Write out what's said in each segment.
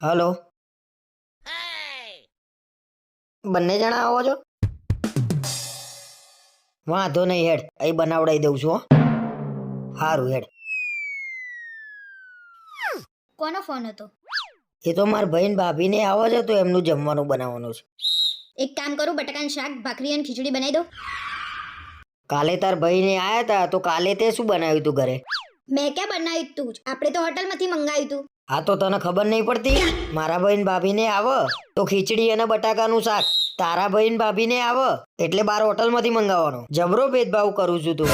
Hello. બંને જણા આવો છો? વાંધો નહીં હેડ અહીં બનાવડાવી દઉં છું હો. સારું હેડ. કોનો ફોન હતો? એ તો મારા ભાઈ ને ભાભીને આવો છે તો એમનું જમવાનું બનાવવાનું છે. એક કામ કરું બટાકાનું શાક ભાખરી અને ખીચડી બનાવી દઉં. કાલે તાર ભાઈને આયા હતા તો કાલે તે શું બનાવ્યું તું ઘરે? મેં ક્યાં બનાવ્યું તું આપણે તો હોટલમાંથી મંગાવ્યું તું. આ તો તને ખબર નહીં પડતી? મારા બહેન ભાભીને આવ. તો ખીચડી અને બટાકાનું શાક તારા બહેન ભાભીને આવ. એટલે બાર હોટલમાંથી મંગાવવાનો. જબરો ભેદભાવ કરું છું તું.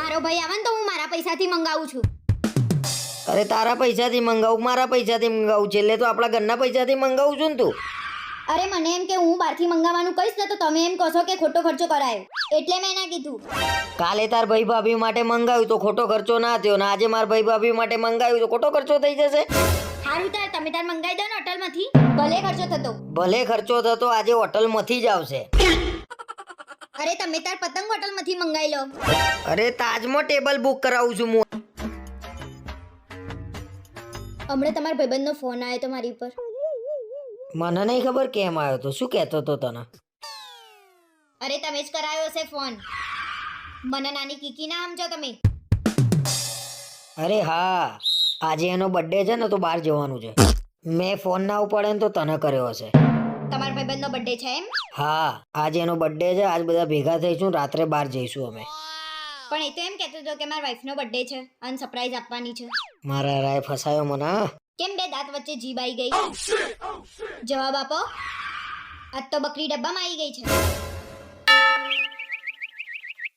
મારો ભાઈ આવે ને તો હું મારા પૈસાથી મંગાવું છું. અરે તારા પૈસાથી મંગાવું મારા પૈસાથી મંગાવું? છે એટલે તો આપણા ઘરના પૈસાથી મંગાવું છું ને તું. અરે મને એમ કે હું બહારથી મંગાવવાનું કહીશ ને તો તમે એમ કહો છો કે ખોટો ખર્ચો કરાયો. એટલે મેં ના કીધું. કાલે તાર ભાઈ ભાભી માટે મંગાવ્યું તો ખોટો ખર્ચો ના થયો ને આજે માર ભાઈ ભાભી માટે મંગાવ્યું તો ખોટો ખર્ચો થઈ જશે. સારું તાર તમે તાર મંગાવી દો ને હોટલમાંથી. ભલે ખર્ચો થતો. ભલે ખર્ચો થતો આજે હોટલમાંથી જ આવશે. અરે તમે તાર પતંગ હોટલમાંથી મંગાવી લો. અરે તાજમાં ટેબલ બુક કરાવું છું હું. હમણાં તમારા ભાઈબંધનો ફોન આવ્યો તો મારી ઉપર. મને નહીં ખબર કેમ આવ્યો તો. શું કહેતો તો તને? અરે તમે જ કરાયો હશે ફોન. મને નાની કીકી ના સમજો તમે. અરે હા આજે એનો બર્થડે છે ને તો બહાર જવાનું છે. મેં ફોન ના ઉપાડે ને તો તને કર્યો હશે. તમારા ભાઈબંધનો બર્થડે છે એમ? હા આજે એનો બર્થડે છે આજ બધા ભેગા થઈશું રાત્રે બહાર જઈશું અમે. પણ એ તો એમ કહેતો હતો કે મારા વાઈફનો બર્થડે છે અને સરપ્રાઈઝ આપવાની છે. મારા રાય ફસાયો મને કેમ બે દાંત વચ્ચે જીભ આવી ગઈ? જવાબ આપો. આજ તો બકરી ડબ્બામાં આવી ગઈ છે.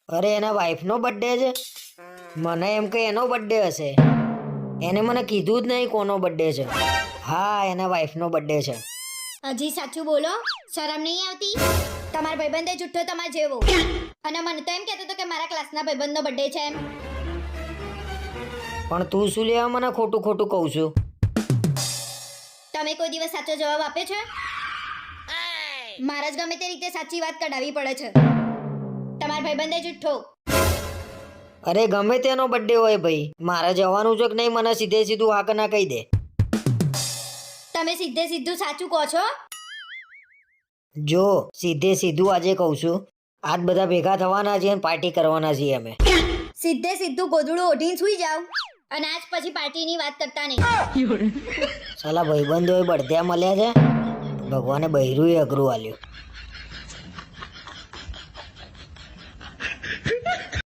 અરે એના વાઈફનો બર્થડે છે? મને એમ કે એનો બર્થડે હશે. એને મને કીધું જ નહીં કોનો બર્થડે છે. હા એના વાઈફનો બર્થડે છે. હજી સાચું બોલો શરમ નહીં આવતી? તમારા ભાઈબંધે જુઠ્ઠો તમારે જેવો. અને મને તો એમ કહેતો હતો કે મારા ક્લાસના ભાઈબંધનો બર્થડે છે એમ. પણ તું શું લેવા મને ખોટું ખોટું કહું છું? તમે કોઈ દિવસ સાચો જવાબ આપ્યો છે? મારે જ ગમે તે રીતે સાચી વાત કઢાવી પડે છે. તમારા ભાઈબંધે જુઠ્ઠો. અરે ગમે તેનો બર્થડે હોય ભાઈ. મારે જવાનું છે કે નહીં મને સીધે સીધું હા કે ના કહી દે. તમે સીધે સીધું સાચું કહો છો? જો સીધે સીધું આજે કહું છું. આજ બધા ભેગા થવાના છીએ અને પાર્ટી કરવાના છીએ અમે. સીધે સીધું ગોદડું ઓઢીને સુઈ જાવ અને આજ પછી પાર્ટીની વાત કરતા નહીં. સાલા ભાઈબંધો બળદ્યા મળ્યા છે. ભગવાને બૈરું અઘરું આલ્યું.